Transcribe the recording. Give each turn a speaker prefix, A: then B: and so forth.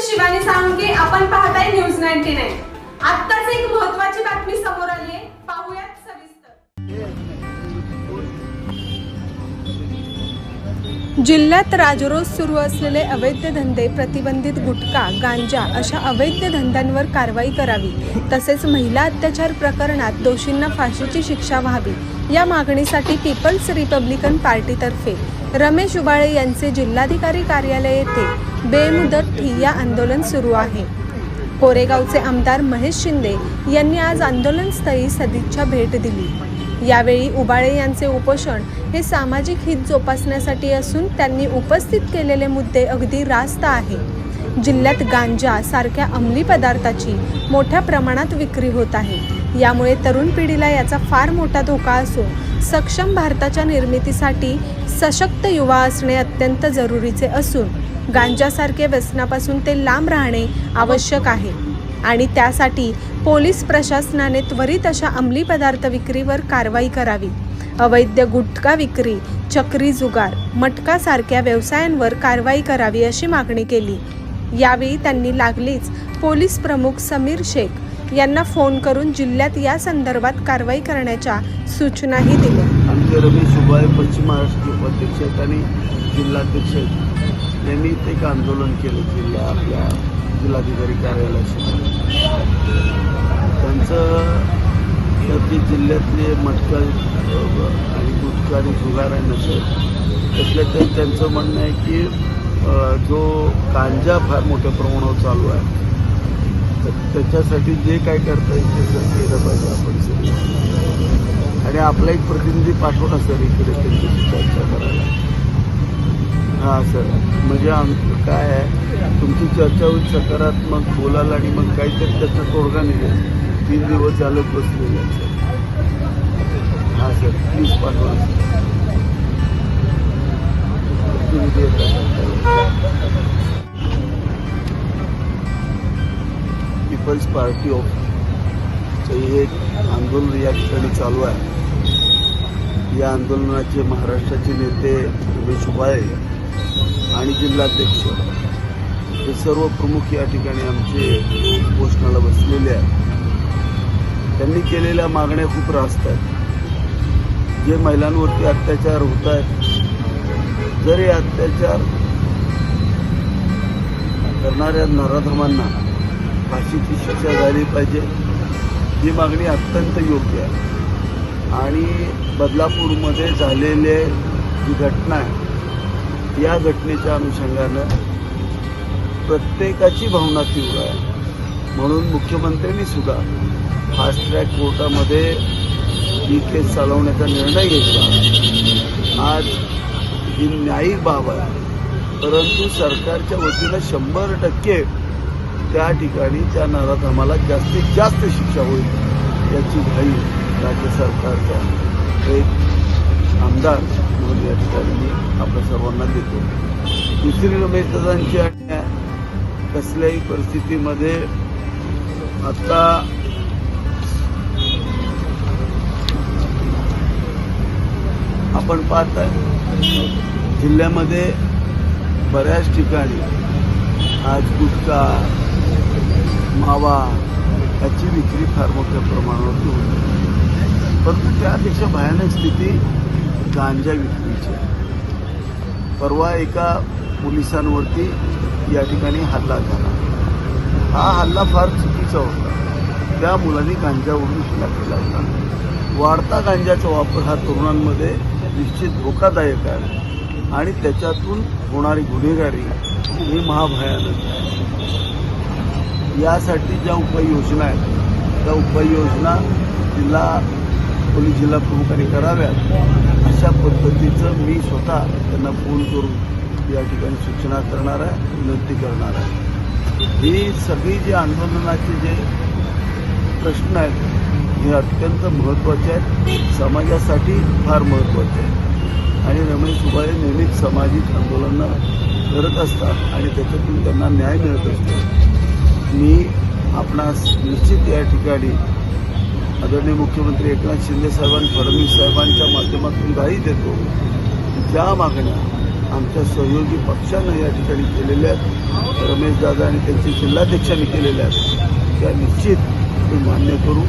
A: मी शिवानी सांगे आपण पाहताय न्यूज नाईन्टी नाईन. आत्ताच एक महत्वाची बातमी समोर आली आहे पाहूयात सविस्तर. जिल्ह्यात राजरोज सुरू असलेले अवैध धंदे प्रतिबंधित गुटखा गांजा अशा अवैध धंद्यांवर कारवाई करावी. तसेच महिला अत्याचार प्रकरणात दोषींना फाशीची शिक्षा व्हावी. या मागणीसाठी पीपल्स रिपब्लिकन पार्टीतर्फे रमेश उबाळे यांचे जिल्हाधिकारी कार्यालय येथे बेमुदत ठिय्या आंदोलन सुरू आहे. कोरेगावचे आमदार महेश शिंदे यांनी आज आंदोलनस्थळी सदिच्छा भेट दिली. यावेळी उबाळे यांचे उपोषण हे सामाजिक हित जोपासण्यासाठी असून त्यांनी उपस्थित केलेले मुद्दे अगदी रास्त आहे. जिल्ह्यात गांजा सारख्या अंमली पदार्थाची मोठ्या प्रमाणात विक्री होत आहे. यामुळे तरुण पिढीला याचा फार मोठा धोका असून सक्षम भारताच्या निर्मितीसाठी सशक्त युवा असणे अत्यंत जरुरीचे असून गांजासारखे व्यसनापासून ते लांब राहणे आवश्यक आहे. आणि त्यासाठी पोलीस प्रशासनाने त्वरित अशा अंमली पदार्थ विक्रीवर कारवाई करावी. अवैध गुटखा विक्री चक्री जुगार मटकासारख्या व्यवसायांवर कारवाई करावी अशी मागणी केली. यावेळी त्यांनी लागलीच पोलीस प्रमुख समीर शेख यांना फोन करून जिल्ह्यात या संदर्भात कारवाई करण्याच्या सूचनाही दिल्या.
B: आमचे रमेश उबाळे पश्चिम महाराष्ट्र उपाध्यक्ष आहेत आणि जिल्हाध्यक्ष आहेत. यांनी एक आंदोलन केलं जिल्हा आपल्या जिल्हाधिकारी कार्यालयासमोर त्यांचं तर जे जिल्ह्यातले मटका आणि गुटखा आणि जुगार आहे नसेल त्यातल्या तर त्यांचं म्हणणं आहे की जो गांजा फार मोठ्या प्रमाणावर चालू आहे तर त्याच्यासाठी जे काय करता येईल ते सर केलं पाहिजे आपण आणि आपला एक प्रतिनिधी पाठवून सर इकडे त्यांच्याशी चर्चा करायला. हां सर. म्हणजे आमचं काय आहे तुमची चर्चा होईल सकारात्मक बोलाल आणि मग काहीतरी त्याचा तोडगा निघेल. तीन दिवस झालं बसलेलं सर. हां सर. प्लीज पाठवा. प्रतिनिधी येतात. पीपल्स पार्टी ऑफ चं हे आंदोलन या ठिकाणी चालू आहे. या आंदोलनाचे महाराष्ट्राचे नेते उमेश उबाळे आणि जिल्हाध्यक्ष हे सर्व प्रमुख या ठिकाणी आमचे उपोषणाला बसलेले आहेत. त्यांनी केलेल्या मागण्या खूप रास्त आहेत. जे महिलांवरती अत्याचार होत आहेत जर हे अत्याचार करणाऱ्या नराधमांना फाशीची शिक्षा झाली पाहिजे. ही मागणी अत्यंत योग्य आहे. आणि बदलापूरमध्ये झालेले जी घटना आहे या घटनेच्या अनुषंगानं प्रत्येकाची भावना तीव्र आहे. म्हणून मुख्यमंत्र्यांनी सुद्धा फास्ट ट्रॅक कोर्टामध्ये ही केस चालवण्याचा निर्णय घेतला. आज ही न्यायिक बाब आहे. परंतु सरकारच्या वतीनं शंभर टक्के त्या ठिकाणी त्या नराधमाला जास्तीत जास्त शिक्षा होईल याची घाई राज्य सरकारचा एक आमदार म्हणून या ठिकाणी मी आपल्या सर्वांना देतो. दुसरी रमेश दादांची कसल्याही परिस्थितीमध्ये आता आपण पाहत आहे जिल्ह्यामध्ये बऱ्याच ठिकाणी आज गुटखा मावा याची विक्री फार मोठ्या प्रमाणावरती होती परंतु त्यापेक्षा भयानक स्थिती गांजा विक्रीची परवा एका पोलिसांवरती या ठिकाणी हल्ला झाला. हा हल्ला फार चुकीचा होता. त्या मुलांनी गांजावरून हल्ला केला होता. वाढता गांजाचा वापर हा तरुणांमध्ये निश्चित धोकादायक आहे आणि त्याच्यातून होणारी गुन्हेगारी ही महाभयानक आहे. यासाठी ज्या उपाययोजना आहेत त्या उपाययोजना जिल्हा पोलीस जिल्हा प्रमुखांनी कराव्यात अशा पद्धतीचं मी स्वतः त्यांना फोन करून या ठिकाणी सूचना करणार आहे विनंती करणार आहे. ही सगळी जे आंदोलनाचे जे प्रश्न आहेत हे अत्यंत महत्त्वाचे आहेत. समाजासाठी फार महत्त्वाचे आहेत. आणि रमेश उबाळे नेहमीच सामाजिक आंदोलनं करत असतात आणि त्याच्यातून त्यांना न्याय मिळत असतो. मी आपणास निश्चित या ठिकाणी आदरणीय मुख्यमंत्री एकनाथ शिंदे साहेबांनी फडणवीस साहेबांच्या माध्यमातून गाई देतो. ज्या मागण्या आमच्या सहयोगी पक्षानं या ठिकाणी केलेल्या आहेत. रमेशदादा आणि त्यांचे जिल्हाध्यक्षांनी केलेल्या आहेत. त्या निश्चित मी मान्य करू